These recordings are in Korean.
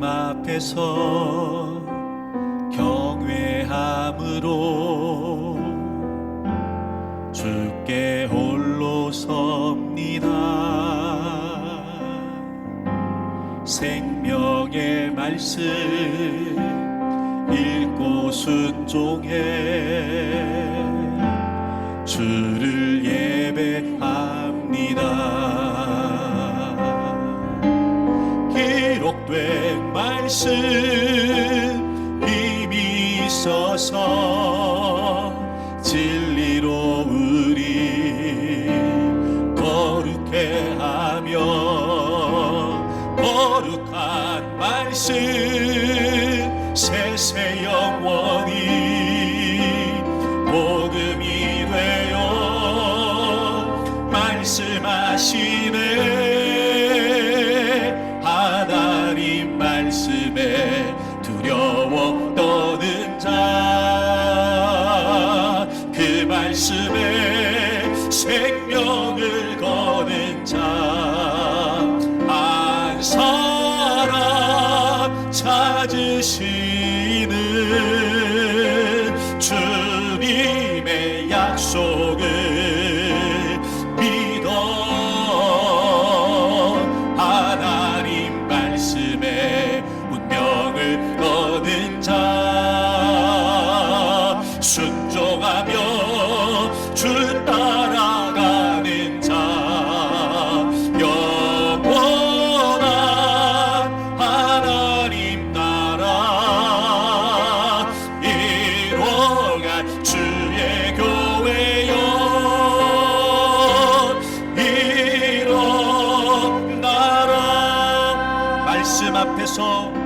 말씀 앞에서 경외함으로 주께 홀로 섭니다. 생명의 말씀 읽고 순종해 주를 예배합니다. 기록된 말씀 있어서 진리로 우리 거룩해 하며 거룩한 말씀 주 따라가는 자 영원한 하나님 나라 이뤄갈 주의 교회여 일어나라. 말씀 앞에서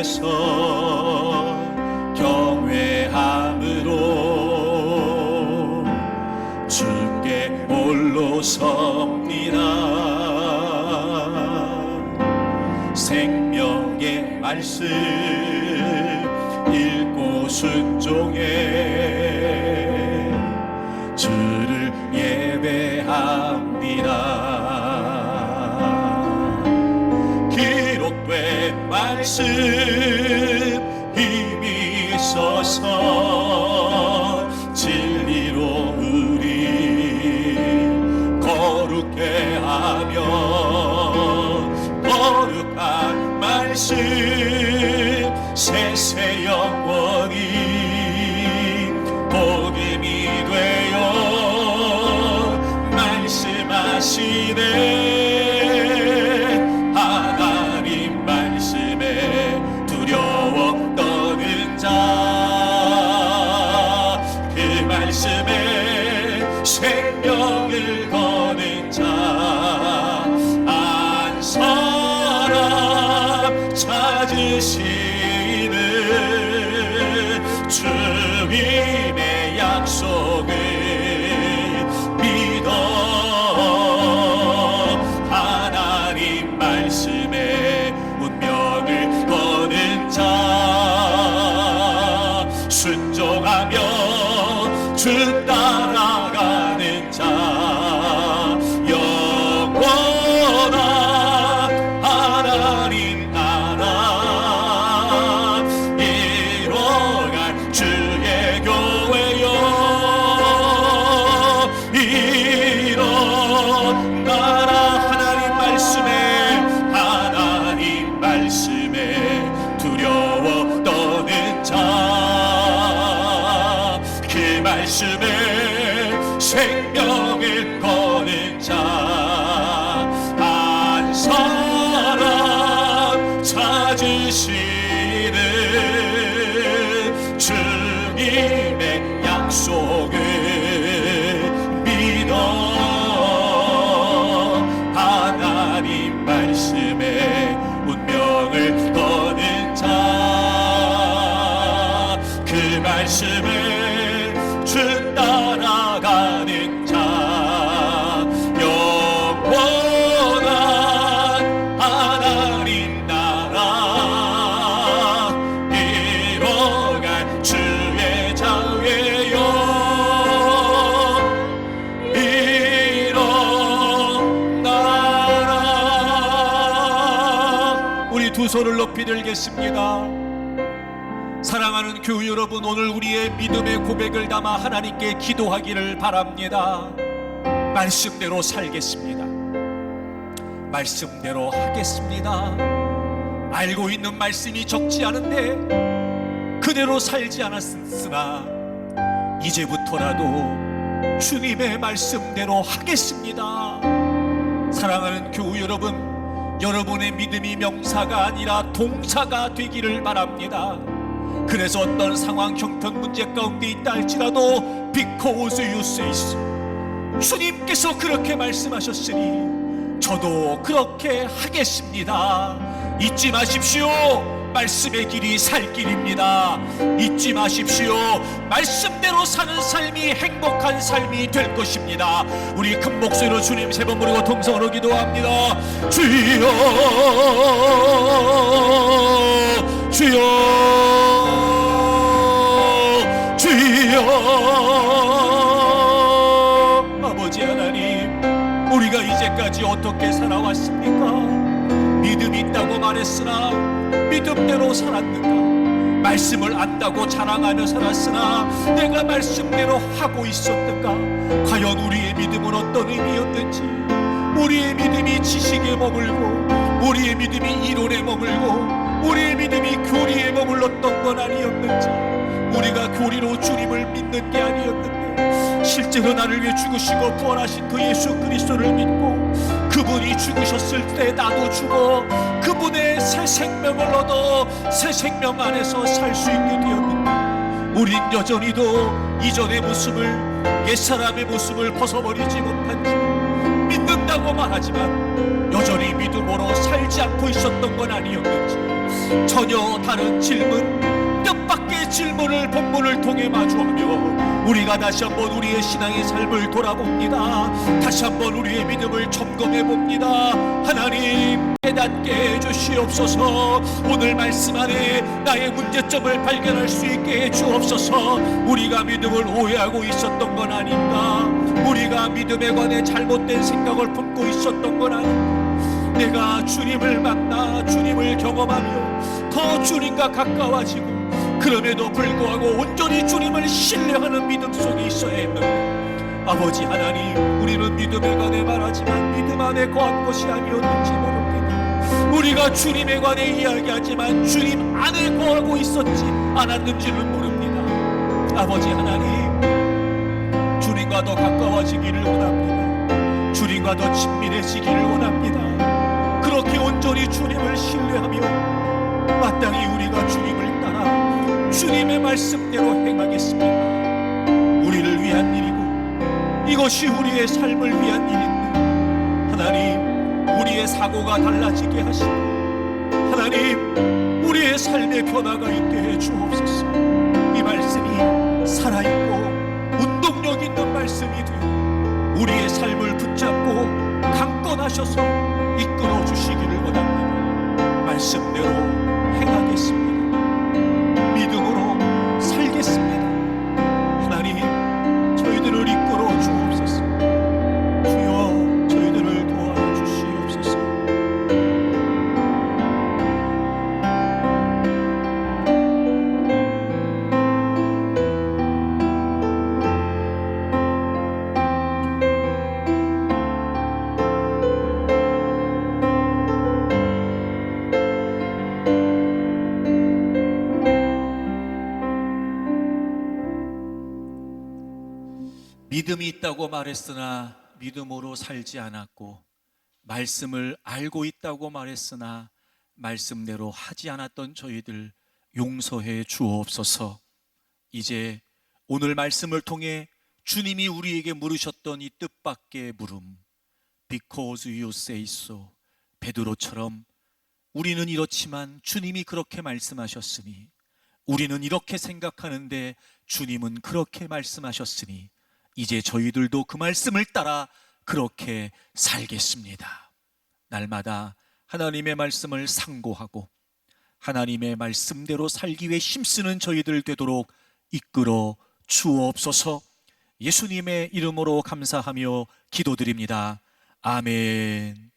앞에서 경외함으로 주께 홀로 섭니다. 생명의 말씀 말씀 힘이 있어서 진리로 우리 거룩해 하며 거룩한 말씀 세세 영원히 복음이 되어 말씀하시네 생명을 거는 자. 한 사람 찾으시는 주님의 약속을 믿어 하나님 말씀에 손을 높이 들겠습니다. 사랑하는 교우 여러분, 오늘 우리의 믿음의 고백을 담아 하나님께 기도하기를 바랍니다. 말씀대로 살겠습니다. 말씀대로 하겠습니다. 알고 있는 말씀이 적지 않은데 그대로 살지 않았으나 이제부터라도 주님의 말씀대로 하겠습니다. 사랑하는 교우 여러분, 여러분의 믿음이 명사가 아니라 동사가 되기를 바랍니다. 그래서 어떤 상황, 형편, 문제 가운데 있다 할지라도 say so. 주님께서 그렇게 말씀하셨으니 저도 그렇게 하겠습니다. 잊지 마십시오. 말씀의 길이 살 길입니다. 잊지 마십시오. 말씀대로 사는 삶이 행복한 삶이 될 것입니다. 우리 큰 목소리로 주님 세 번 부르고 통성으로 기도합니다. 주여, 주여, 주여. 아버지 하나님, 우리가 이제까지 어떻게 살아왔습니까? 믿음 있다고 말했으나 믿음대로 살았는가? 말씀을 안다고 자랑하며 살았으나 내가 말씀대로 하고 있었던가? 과연 우리의 믿음은 어떤 의미였는지 우리의 믿음이 지식에 머물고 우리의 믿음이 이론에 머물고 우리의 믿음이 교리에 머물렀던 건 아니었는지 우리가 교리로 주님을 믿는 게 아니었는데 실제로 나를 위해 죽으시고 부활하신 그 예수 그리스도를 믿고 그분이 죽으셨을 때 나도 죽어 그분의 새 생명을 얻어 새 생명 안에서 살 수 있게 되었는데 우린 여전히도 이전의 모습을 옛사람의 모습을 벗어버리지 못한 채 믿는다고 말하지만 여전히 믿음으로 살지 않고 있었던 건 아니었는지 전혀 다른 질문 몇밖 의 질문을 본문을 통해 마주하며 우리가 다시 한번 우리의 신앙의 삶을 돌아봅니다. 다시 한번 우리의 믿음을 점검해 봅니다. 하나님 깨닫게 해주시옵소서. 오늘 말씀 안에 나의 문제점을 발견할 수 있게 해주옵소서. 우리가 믿음을 오해하고 있었던 건 아닌가? 우리가 믿음에 관해 잘못된 생각을 품고 있었던 건 아닌가? 내가 주님을 만나 주님을 경험하며 더 주님과 가까워지고 그럼에도 불구하고 온전히 주님을 신뢰하는 믿음 속에 있어야 했는데 아버지 하나님 우리는 믿음에 관해 말하지만 믿음 안에 거한 것이 아니었는지 모릅니다. 우리가 주님에 관해 이야기하지만 주님 안에 거하고 있었지 않았는지는 모릅니다. 아버지 하나님 주님과 더 가까워지기를 원합니다. 주님과 더 친밀해지기를 원합니다. 그렇게 온전히 주님을 신뢰하며 말씀대로 행하겠습니다. 우리를 위한 일이고 이것이 우리의 삶을 위한 일인데 하나님 우리의 사고가 달라지게 하시고 하나님 우리의 삶의 변화가 있게 해 주옵소서. 믿음이 있다고 말했으나 믿음으로 살지 않았고 말씀을 알고 있다고 말했으나 말씀대로 하지 않았던 저희들 용서해 주옵소서. 이제 오늘 말씀을 통해 주님이 우리에게 물으셨던 이 뜻밖의 물음 Because you say so 베드로처럼 우리는 이렇지만 주님이 그렇게 말씀하셨으니 우리는 이렇게 생각하는데 주님은 그렇게 말씀하셨으니 이제 저희들도 그 말씀을 따라 그렇게 살겠습니다. 날마다 하나님의 말씀을 상고하고 하나님의 말씀대로 살기 위해 힘쓰는 저희들 되도록 이끌어 주옵소서 예수님의 이름으로 감사하며 기도드립니다. 아멘.